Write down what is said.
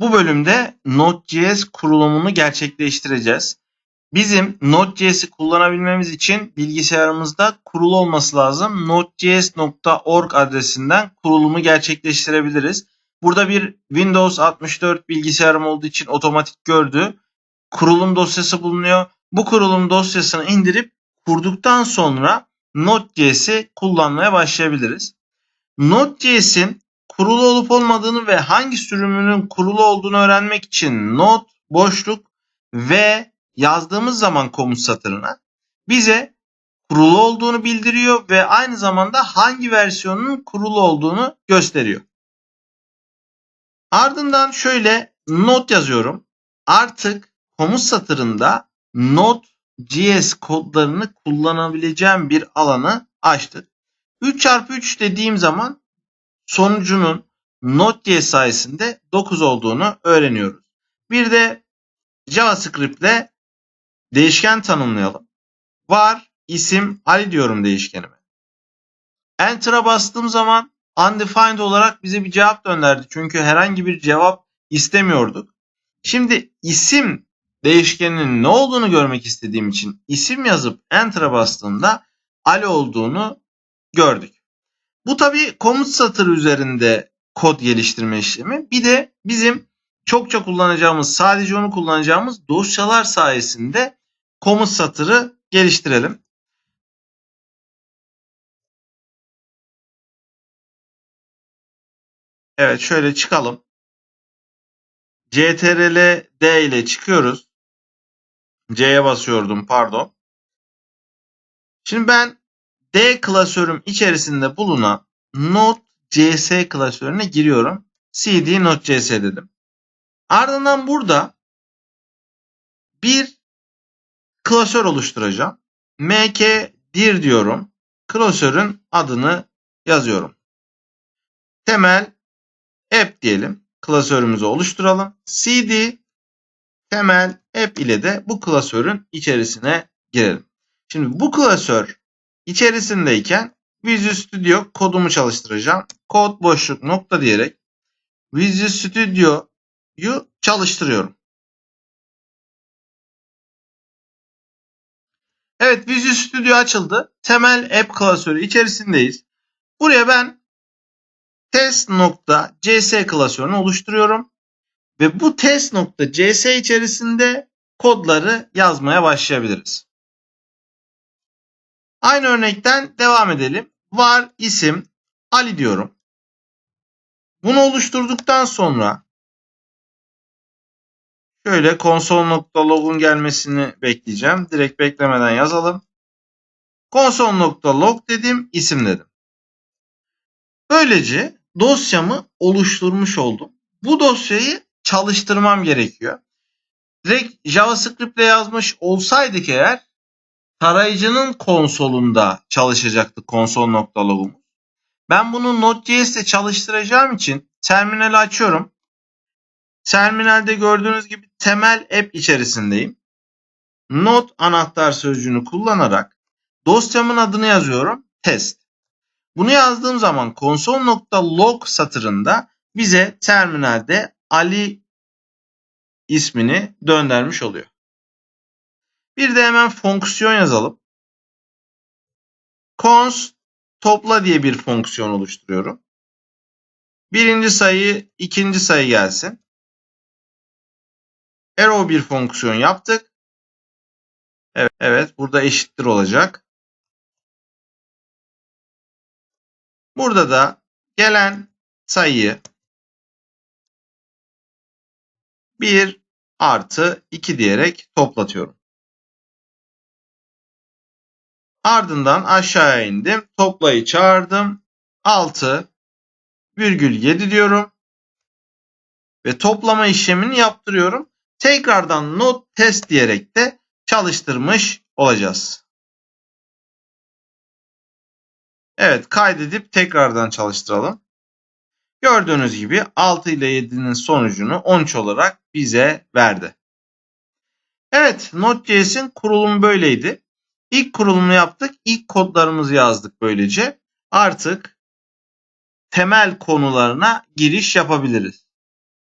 Bu bölümde Node.js kurulumunu gerçekleştireceğiz. Bizim Node.js'i kullanabilmemiz için bilgisayarımızda kurulu olması lazım. nodejs.org adresinden kurulumu gerçekleştirebiliriz. Burada bir Windows 64 bilgisayarım olduğu için otomatik gördü. Kurulum dosyası bulunuyor. Bu kurulum dosyasını indirip kurduktan sonra Node.js'i kullanmaya başlayabiliriz. Node.js'in kurulu olup olmadığını ve hangi sürümünün kurulu olduğunu öğrenmek için node boşluk ve yazdığımız zaman komut satırına bize kurulu olduğunu bildiriyor ve aynı zamanda hangi versiyonun kurulu olduğunu gösteriyor. Ardından şöyle not yazıyorum. Artık komut satırında Node.js kodlarını kullanabileceğim bir alanı açtık. 3 çarpı 3 dediğim zaman sonucunun Node.js sayesinde 9 olduğunu öğreniyoruz. Bir de JavaScript ile değişken tanımlayalım. Var isim Ali diyorum değişkenime. Enter'a bastığım zaman undefined olarak bize bir cevap gönderdi. Çünkü herhangi bir cevap istemiyorduk. Şimdi isim değişkeninin ne olduğunu görmek istediğim için isim yazıp enter'a bastığımda Ali olduğunu gördük. Bu tabi komut satırı üzerinde kod geliştirme işlemi. Bir de bizim çokça kullanacağımız, sadece onu kullanacağımız dosyalar sayesinde komut satırı geliştirelim. Evet şöyle çıkalım. CTRL D ile çıkıyoruz. C'ye basıyordum pardon. Şimdi ben D klasörüm içerisinde bulunan Node.js klasörüne giriyorum. cd Node.js dedim. Ardından burada bir klasör oluşturacağım. mk dir diyorum. Klasörün adını yazıyorum. Temel app diyelim. Klasörümüzü oluşturalım. cd temel app ile de bu klasörün içerisine girelim. Şimdi bu klasör içerisindeyken Visual Studio kodumu çalıştıracağım. Kod boşluk nokta diyerek Visual Studio'yu çalıştırıyorum. Evet Visual Studio açıldı. Temel app klasörü içerisindeyiz. Buraya ben test.cs klasörünü oluşturuyorum. Ve bu test.cs içerisinde kodları yazmaya başlayabiliriz. Aynı örnekten devam edelim. Var isim Ali diyorum. Bunu oluşturduktan sonra şöyle konsol.log'un gelmesini bekleyeceğim. Direkt beklemeden yazalım. Konsol.log dedim, isim dedim. Böylece dosyamı oluşturmuş oldum. Bu dosyayı çalıştırmam gerekiyor. Direkt JavaScript ile yazmış olsaydık eğer tarayıcının konsolunda çalışacaktı konsol.log'umuz. Ben bunu Node.js ile çalıştıracağım için terminali açıyorum. Terminalde gördüğünüz gibi temel app içerisindeyim. Node anahtar sözcüğünü kullanarak dosyamın adını yazıyorum. Test. Bunu yazdığım zaman konsol.log satırında bize terminalde Ali ismini döndürmüş oluyor. Bir de hemen fonksiyon yazalım. Cons topla diye bir fonksiyon oluşturuyorum. Birinci sayı, ikinci sayı gelsin. Arrow bir fonksiyon yaptık. Evet, evet burada eşittir olacak. Burada da gelen sayıyı 1 artı 2 diyerek toplatıyorum. Ardından aşağıya indim. Toplayı çağırdım. 6 virgül 7 diyorum. Ve toplama işlemini yaptırıyorum. Tekrardan not test diyerek de çalıştırmış olacağız. Evet kaydedip tekrardan çalıştıralım. Gördüğünüz gibi 6 ile 7'nin sonucunu 13 olarak bize verdi. Evet Node.js'in kurulumu böyleydi. İlk kurulumu yaptık. İlk kodlarımızı yazdık böylece. Artık temel konularına giriş yapabiliriz.